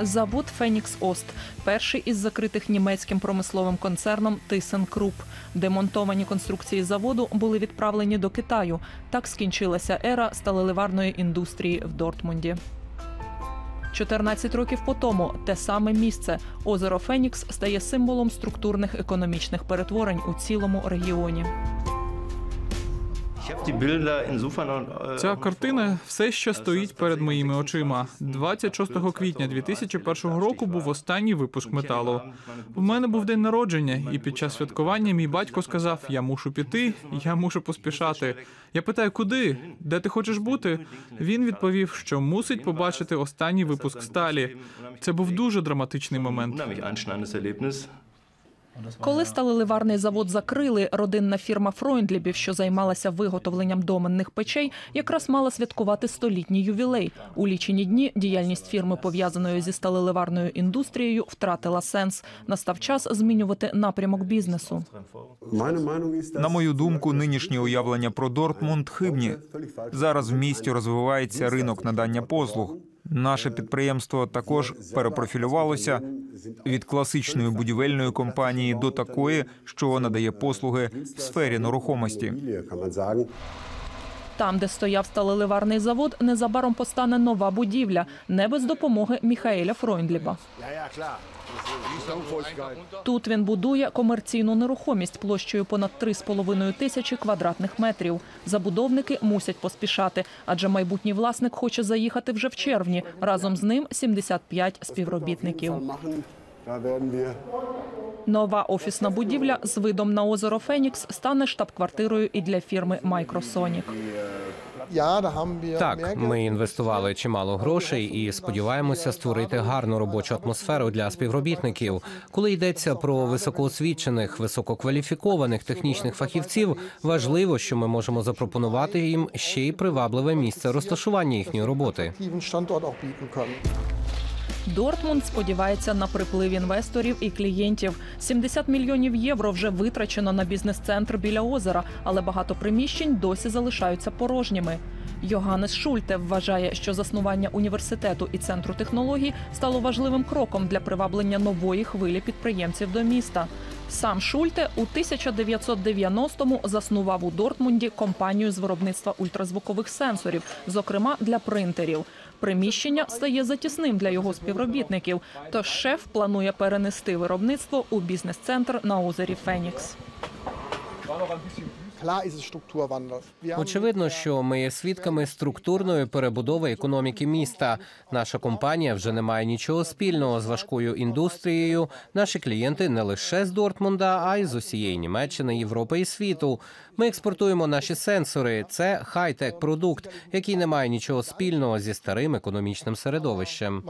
Завод Фенікс Ост, перший із закритих німецьким промисловим концерном ThyssenKrupp. Демонтовані конструкції заводу були відправлені до Китаю. Так скінчилася ера сталеливарної індустрії в Дортмунді. 14 років по тому те саме місце озеро Фенікс стає символом структурних економічних перетворень у цілому регіоні. Ця картина все ще стоїть перед моїми очима. 26 квітня 2001 року був останній випуск металу. У мене був день народження, і під час святкування мій батько сказав: Я мушу піти, я мушу поспішати. Я питаю, куди? Де ти хочеш бути? Він відповів, що мусить побачити останній випуск сталі. Це був дуже драматичний момент. Коли сталеливарний завод закрили, родинна фірма Фройндлібів, що займалася виготовленням доменних печей, якраз мала святкувати столітній ювілей. У лічені дні діяльність фірми, пов'язаної зі сталеливарною індустрією, втратила сенс. Настав час змінювати напрямок бізнесу. На мою думку, нинішні уявлення про Дортмунд хибні. Зараз в місті розвивається ринок надання послуг. Наше підприємство також перепрофілювалося від класичної будівельної компанії до такої, що надає послуги в сфері нерухомості. Там, де стояв сталеливарний завод, незабаром постане нова будівля, не без допомоги Міхаеля Фройндліба. Тут він будує комерційну нерухомість площею понад 3,5 тисячі квадратних метрів. Забудовники мусять поспішати, адже майбутній власник хоче заїхати вже в червні. Разом з ним 75 співробітників. Нова офісна будівля з видом на озеро Фенікс стане штаб-квартирою і для фірми Microsonic. Так, ми інвестували чимало грошей і сподіваємося створити гарну робочу атмосферу для співробітників. Коли йдеться про високоосвічених, висококваліфікованих технічних фахівців, важливо, що ми можемо запропонувати їм ще й привабливе місце розташування їхньої роботи. Дортмунд сподівається на приплив інвесторів і клієнтів. 70 мільйонів євро вже витрачено на бізнес-центр біля озера, але багато приміщень досі залишаються порожніми. Йоганнес Шульте вважає, що заснування університету і центру технологій стало важливим кроком для приваблення нової хвилі підприємців до міста. Сам Шульте у 1990-му заснував у Дортмунді компанію з виробництва ультразвукових сенсорів, зокрема для принтерів. Приміщення стає затісним для його співробітників. Тож шеф планує перенести виробництво у бізнес-центр на озері Фенікс. Очевидно, що ми є свідками структурної перебудови економіки міста. Наша компанія вже не має нічого спільного з важкою індустрією. Наші клієнти не лише з Дортмунда, а й з усієї Німеччини, Європи і світу. Ми експортуємо наші сенсори. Це хай-тек продукт, який не має нічого спільного зі старим економічним середовищем.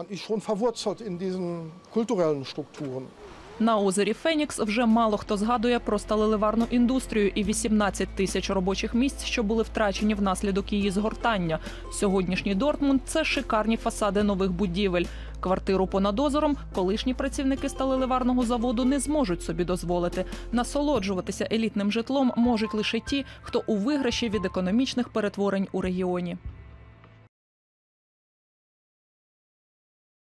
На озері Фенікс вже мало хто згадує про сталеливарну індустрію і 18 тисяч робочих місць, що були втрачені внаслідок її згортання. Сьогоднішній Дортмунд це шикарні фасади нових будівель. Квартиру понад озером колишні працівники сталеливарного заводу не зможуть собі дозволити. Насолоджуватися елітним житлом можуть лише ті, хто у виграші від економічних перетворень у регіоні.